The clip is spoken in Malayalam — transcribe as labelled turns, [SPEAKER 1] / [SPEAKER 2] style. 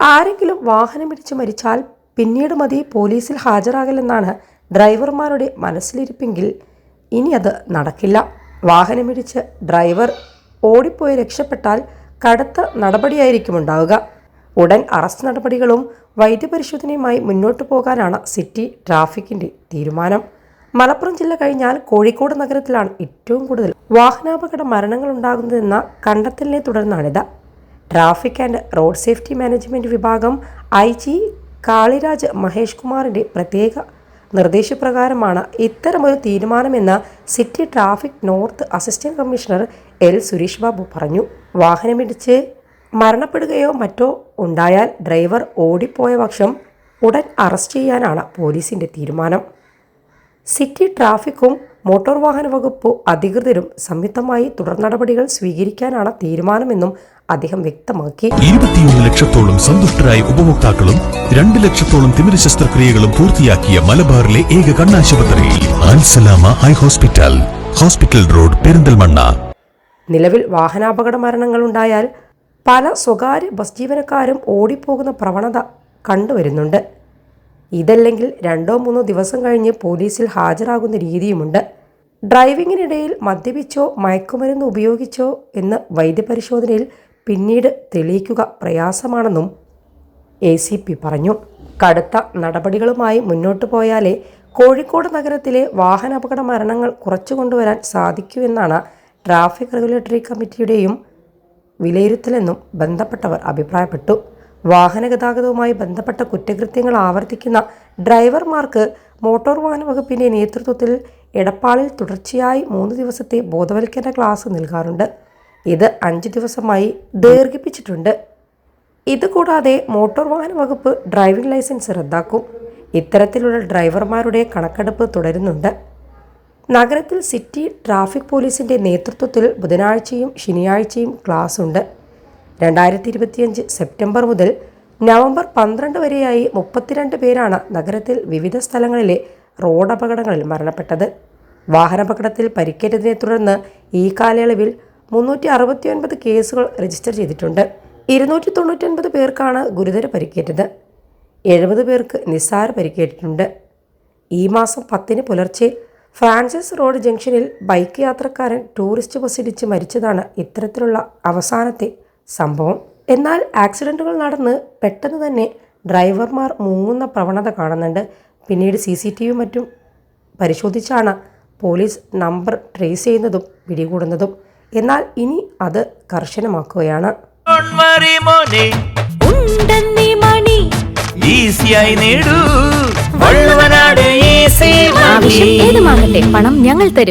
[SPEAKER 1] ആരെങ്കിലും വാഹനം വാഹനമിടിച്ച് മരിച്ചാൽ പിന്നീട് മതി പോലീസിൽ ഹാജരാകലെന്നാണ് ഡ്രൈവർമാരുടെ മനസ്സിലിരിപ്പെങ്കിൽ ഇനി അത് നടക്കില്ല. വാഹനമിടിച്ച് ഡ്രൈവർ ഓടിപ്പോയി രക്ഷപ്പെട്ടാൽ കടുത്ത നടപടിയായിരിക്കും ഉണ്ടാവുക. ഉടൻ അറസ്റ്റ് നടപടികളും വൈദ്യപരിശോധനയുമായി മുന്നോട്ടു പോകാനാണ് സിറ്റി ട്രാഫിക്കിന്റെ തീരുമാനം. മലപ്പുറം ജില്ല കഴിഞ്ഞാൽ കോഴിക്കോട് നഗരത്തിലാണ് ഏറ്റവും കൂടുതൽ വാഹനാപകട മരണങ്ങൾ ഉണ്ടാകുന്നതെന്ന കണ്ടെത്തലിനെ തുടർന്നാണിത്. Traffic and road safety management വിഭാഗം ഐ ജി കാളിരാജ് മഹേഷ് കുമാറിന്റെ പ്രത്യേക നിർദ്ദേശപ്രകാരമാണ് ഇത്തരമൊരു തീരുമാനമെന്ന് city traffic north assistant commissioner L Suresh Babu പറഞ്ഞു. വാഹനമിടിച്ച് മരണപ്പെടുകയോ മറ്റോ ഉണ്ടായാൽ ഡ്രൈവർ ഓടിപ്പോയ പക്ഷം ഉടൻ അറസ്റ്റ് ചെയ്യാനാണ് പോലീസിന്റെ തീരുമാനം. സിറ്റി ട്രാഫിക്കും മോട്ടോർ വാഹന വകുപ്പ് അധികൃതരും സംയുക്തമായി തുടർ നടപടികൾ സ്വീകരിക്കാനാണ് തീരുമാനമെന്നും അദ്ദേഹം വ്യക്തമാക്കി.
[SPEAKER 2] ഇരുപത്തിയൊന്ന് ലക്ഷത്തോളം സന്തുഷ്ടരായ ഉപഭോക്താക്കളും രണ്ട് ലക്ഷത്തോളം തിമിര ശസ്ത്രക്രിയകളും പൂർത്തിയാക്കിയ മലബാറിലെ ഏക കണ്ണാശുപത്രി Alsalama eye hospital hospital road Perinthalmanna.
[SPEAKER 1] നിലവിൽ വാഹനാപകട മരണങ്ങളുണ്ടായാൽ പല സ്വകാര്യ ബസ് ജീവനക്കാരും ഓടിപ്പോകുന്ന പ്രവണത കണ്ടുവരുന്നുണ്ട്. ഇതല്ലെങ്കിൽ രണ്ടോ മൂന്നോ ദിവസം കഴിഞ്ഞ് പോലീസിൽ ഹാജരാകുന്ന രീതിയുമുണ്ട്. ഡ്രൈവിങ്ങിനിടയിൽ മദ്യപിച്ചോ മയക്കുമരുന്ന് ഉപയോഗിച്ചോ എന്ന് വൈദ്യപരിശോധനയിൽ പിന്നീട് തെളിയിക്കുക പ്രയാസമാണെന്നും എ സി പി പറഞ്ഞു. കടുത്ത നടപടികളുമായി മുന്നോട്ടു പോയാലേ കോഴിക്കോട് നഗരത്തിലെ വാഹനാപകട മരണങ്ങൾ കുറച്ചു കൊണ്ടുവരാൻ സാധിക്കൂ എന്നാണ് ട്രാഫിക് റെഗുലേറ്ററി കമ്മിറ്റിയുടെയും വിലയിരുത്തലെന്നും ബന്ധപ്പെട്ടവർ അഭിപ്രായപ്പെട്ടു. വാഹന ഗതാഗതവുമായി ബന്ധപ്പെട്ട കുറ്റകൃത്യങ്ങൾ ആവർത്തിക്കുന്ന ഡ്രൈവർമാർക്ക് മോട്ടോർ വാഹന വകുപ്പിന്റെ നേതൃത്വത്തിൽ എടപ്പാളിൽ തുടർച്ചയായി മൂന്ന് ദിവസത്തെ ബോധവൽക്കരണ ക്ലാസ് നൽകാറുണ്ട്. ഇത് അഞ്ച് ദിവസമായി ദീർഘിപ്പിച്ചിട്ടുണ്ട്. ഇതുകൂടാതെ മോട്ടോർ വാഹന വകുപ്പ് ഡ്രൈവിംഗ് ലൈസൻസ് റദ്ദാക്കും. ഇത്തരത്തിലുള്ള ഡ്രൈവർമാരുടെ കണക്കെടുപ്പ് തുടരുന്നുണ്ട്. നഗരത്തിൽ സിറ്റി ട്രാഫിക് പോലീസിന്റെ നേതൃത്വത്തിൽ ബുധനാഴ്ചയും ശനിയാഴ്ചയും ക്ലാസ് ഉണ്ട്. രണ്ടായിരത്തി ഇരുപത്തിയഞ്ച് സെപ്റ്റംബർ മുതൽ നവംബർ പന്ത്രണ്ട് വരെയായി മുപ്പത്തിരണ്ട് പേരാണ് നഗരത്തിൽ വിവിധ സ്ഥലങ്ങളിലെ റോഡ് അപകടങ്ങളിൽ മരണപ്പെട്ടത്. വാഹനാപകടത്തിൽ പരിക്കേറ്റതിനെ തുടർന്ന് ഈ കാലയളവിൽ മുന്നൂറ്റി അറുപത്തിയൊൻപത് കേസുകൾ രജിസ്റ്റർ ചെയ്തിട്ടുണ്ട്. ഇരുന്നൂറ്റി തൊണ്ണൂറ്റൊൻപത് പേർക്കാണ് ഗുരുതര പരിക്കേറ്റത്. എഴുപത് പേർക്ക് നിസ്സാര പരിക്കേറ്റിട്ടുണ്ട്. ഈ മാസം പത്തിന് പുലർച്ചെ ഫ്രാൻസിസ് റോഡ് ജംഗ്ഷനിൽ ബൈക്ക് യാത്രക്കാരൻ ടൂറിസ്റ്റ് ബസ് ഇടിച്ച് മരിച്ചതാണ് ഇത്തരത്തിലുള്ള അവസാനത്തെ സംഭവം. എന്നാൽ ആക്സിഡന്റുകൾ നടന്ന് പെട്ടെന്ന് തന്നെ ഡ്രൈവർമാർ മുങ്ങുന്ന പ്രവണത കാണുന്നുണ്ട്. പിന്നീട് സി സി ടി വി മറ്റും പരിശോധിച്ചാണ് പോലീസ് നമ്പർ ട്രേസ് ചെയ്യുന്നതും പിടികൂടുന്നതും. എന്നാൽ ഇനി അത് കർശനമാക്കുകയാണ്.
[SPEAKER 3] പണം ഞങ്ങൾ തരും.